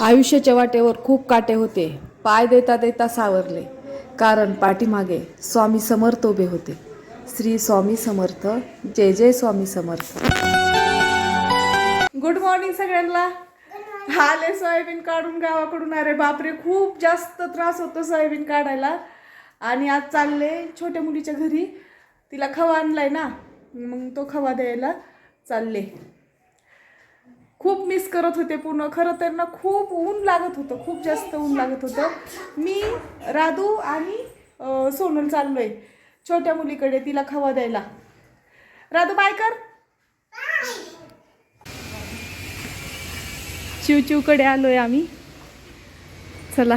आयुष्याच्या वाटेवर खूप काटे होते. पाय देता देता सावरले. कारण पाठीमागे स्वामी समर्थ उभे होते. श्री स्वामी समर्थ. जय जय स्वामी समर्थ. गुड मॉर्निंग सगळ्यांना. आले सोयाबीन काढून गावाकडून. अरे बापरे खूप जास्त त्रास होतो सोयाबीन काढायला. आणि आज चालले छोट्या मुलीच्या घरी. तिला खवा आणलाय ना. मग तो खवा द्यायला. चालले. खूप मिस करत होते पूर्ण. खरं तर ना खूप ऊन लागत होतं खूप जास्त ऊन लागत होतं. मी राधू आणि सोनल चाललो आहे छोट्या मुलीकडे तिला खावा द्यायला. राधू बाय कर. चिवचिवकडे आलो आहे आम्ही. चला.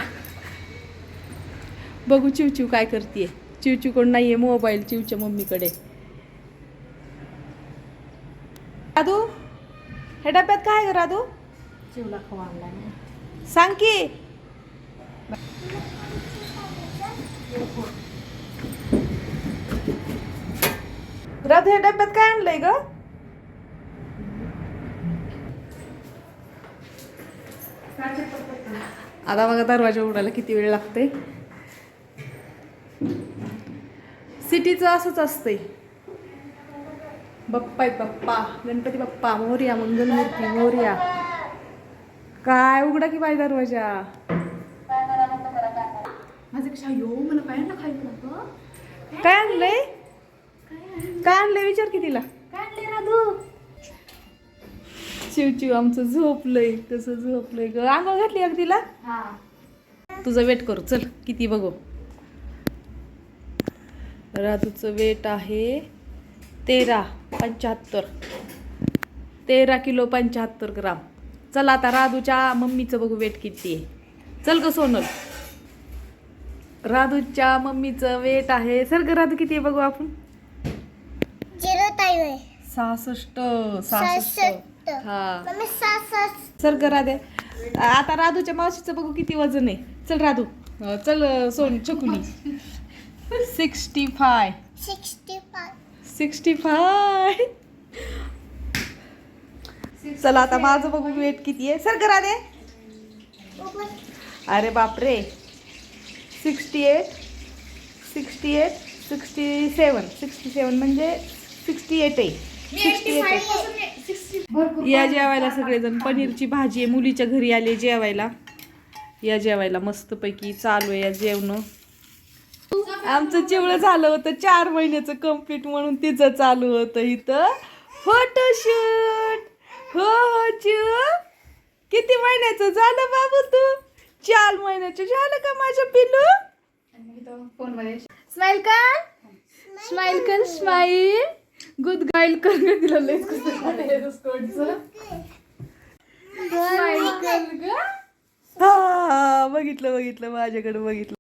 बघू चिवचिव काय करते चिवचिवकडून नाही आहे मोबाईल चिवच्या मम्मीकडे. राधू? हे डब्यात काय ग राधू? चिवला खवा आणला सांग की. राधू हे डब्यात काय आणलंय ग? आता बघा दरवाजा उघडायला किती वेळ लागते सिटीचं असंच असतंय. बाप्पा आहेत बाप्पा. गणपती बाप्पा. मोर्या मंगलमूर्ती मोर्या. काय उघडा की बाय दरवाजा? माझं कशा यो मला काय खायचं नको काय आणलंय? काय आणलंय? विचार की तिला. काय आणले राधू? आमचं झोपलंय. कसं झोपलंय ग. अंगावर घातली अग तिला? हा. तुझं वेट करू. चल किती बघू. राजूचं वेट आहे तेरा. पंच्याहत्तर तेरा किलो पंच्याहत्तर ग्राम. चल आता राधूच्या मम्मीचं बघू वेट किती आहे. चल ग सोनल. राधूच्या मम्मीचं वेट आहे. सर ग राधू किती आहे बघू आपण? सहासष्ट सहासष्ट. हा. चल ग राधे. आता राधूच्या मावशीचं बघू किती वजन आहे. चल राधू. चल सोन चकुली sixty five. Sixty five. Sixty five. चला आता माझं बघू वेट किती आहे. सर करा दे. अरे बापरे. Sixty eight sixty eight sixty seven. Sixty seven म्हणजे सिक्स्टी एट आहे. सिक्स्टी एट या जेवायला सगळेजण. पनीरची भाजी आहे. मुलीच्या घरी आले जेवायला. या जेवायला मस्तपैकी चालू आहे या जेवणं. आमचं जेवढं झालं होतं चार महिन्याचं कंप्लीट म्हणून तिचं चालू होतं इथं. फोटोशूट हो हो चिव किती महिन्याचं झालं बाबू तू? चार महिन्याचं झालं का माझ्या पिलू स्माईल का स्माइल कर. स्माइल कर स्माइल गुड गाईल कर. ग तिला लेस कसं स्माइल कर ग. हा. बघितलं बघितलं. माझ्याकडे बघितलं.